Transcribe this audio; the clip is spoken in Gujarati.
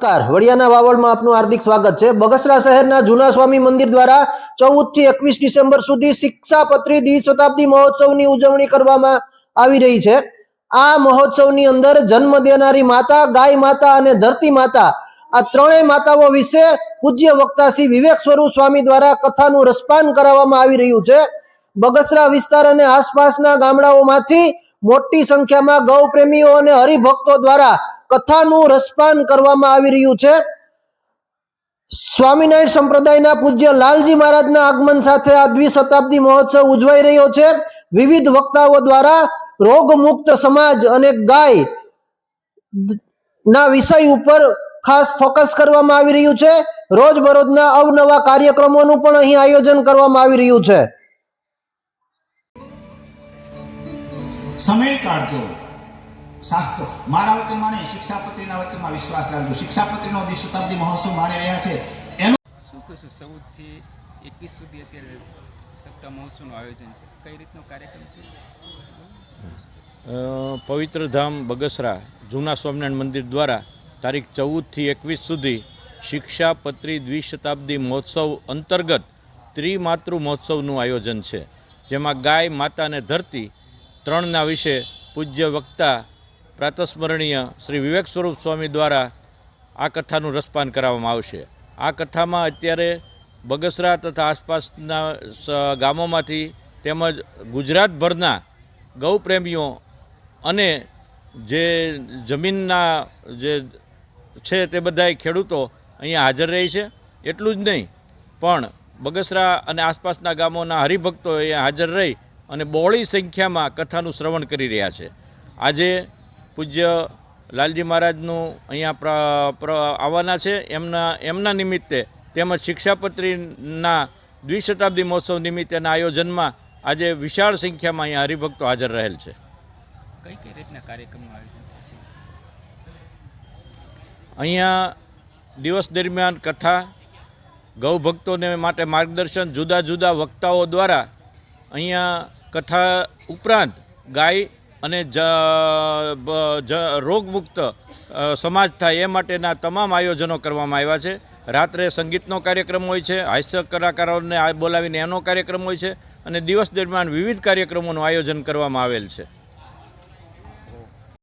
નમસ્કાર. વડિયાના વાવડમાં આપનું હાર્દિક સ્વાગત છે. બગસરા શહેરના જૂના સ્વામી મંદિર દ્વારા ચૌદથી એકવીસ ડિસેમ્બર સુધી શિક્ષાપત્રી દ્વિશતાબ્દી મહોત્સવની ઉજવણી કરવામાં આવી રહી છે. આ મહોત્સવની અંદર જન્મ દેનારી માતા, ગાય માતા અને ધરતી માતા, આ ત્રણેય માતાઓ વિશે પૂજ્ય વક્તા શ્રી વિવેક સ્વરૂપ સ્વામી દ્વારા કથાનું રસપાન કરાવવામાં આવી રહ્યું છે. બગસરા વિસ્તાર અને આસપાસના ગામડાઓમાંથી મોટી સંખ્યામાં ગૌ પ્રેમીઓ અને હરિભક્તો દ્વારા કથાનું રસપાન કરવામાં આવી રહ્યું છે. સ્વામિનારાયણ સંપ્રદાયના પૂજ્ય લાલજી મહારાજના આગમન સાથે આ દ્વિશતાબ્દી મહોત્સવ ઉજવાઈ રહ્યો છે. વિવિધ વક્તાઓ દ્વારા રોગમુક્ત સમાજ અને ગાય ના વિષય ઉપર ખાસ ફોકસ કરવામાં આવી રહ્યું છે. રોજબરોજના અવનવા કાર્યક્રમોનું પણ અહીં આયોજન કરવામાં આવી રહ્યું છે. સમય કાઢજો. શાસ્ત્ર. મારા વચનમાં નહીં શિક્ષાપત્રીના વચનમાં વિશ્વાસ રાખજો. શિક્ષાપત્રીનો દ્વિ શતાબ્દી મહોત્સવ માણી રહ્યા છે. એનું શું કહેશો ચૌદથી એકવીસ સુધી અત્યારે સપ્તાહ મહોત્સવનું આયોજન છે. કઈ રીતનો કાર્યક્રમ છે? પવિત્ર ધામ બગસરા જૂના સ્વામિનારાયણ મંદિર દ્વારા તારીખ ચૌદથી એકવીસ સુધી શિક્ષાપત્રી દ્વિશતાબ્દી મહોત્સવ અંતર્ગત ત્રિમાતૃ મહોત્સવનું આયોજન છે. જેમાં ગાય માતા અને ધરતી ત્રણના વિશે પૂજ્ય વક્તા પ્રાતસ્મરણીય શ્રી વિવેક સ્વરૂપ સ્વામી દ્વારા આ કથાનું રસપાન કરાવવામાં આવશે. આ કથામાં અત્યારે બગસરા તથા આસપાસના ગામોમાંથી તેમજ ગુજરાતભરના ગૌપ્રેમીઓ અને જે જમીનના જે છે તે બધાય ખેડૂતો અહીંયા હાજર રહે છે. એટલું જ નહીં, પણ બગસરા અને આસપાસના ગામોના હરિભક્તો અહીંયા હાજર રહી અને બહોળી સંખ્યામાં કથાનું શ્રવણ કરી રહ્યા છે. આજે પૂજ્ય લાલજી મહારાજનું અહીંયા આવવાના છે. એમના એમના નિમિત્તે તેમજ શિક્ષાપત્રીના દ્વિશતાબ્દી મહોત્સવ નિમિત્તેના આયોજનમાં આજે વિશાળ સંખ્યામાં અહીંયા હરિભક્તો હાજર રહેલ છે. કઈ કઈ રીતના કાર્યક્રમનું આયોજન અહીંયા દિવસ દરમિયાન કથા ગૌ ભક્તોને માટે માર્ગદર્શન જુદા જુદા વક્તાઓ દ્વારા અહીંયા કથા ઉપરાંત ગાય અને જ રોગમુક્ત સમાજ થાય એ માટેના તમામ આયોજનો કરવામાં આવ્યા છે. રાત્રે સંગીતનો કાર્યક્રમ હોય છે, હાસ્ય કલાકારોને બોલાવીને એનો કાર્યક્રમ હોય છે અને દિવસ દરમિયાન વિવિધ કાર્યક્રમોનું આયોજન કરવામાં આવેલ છે.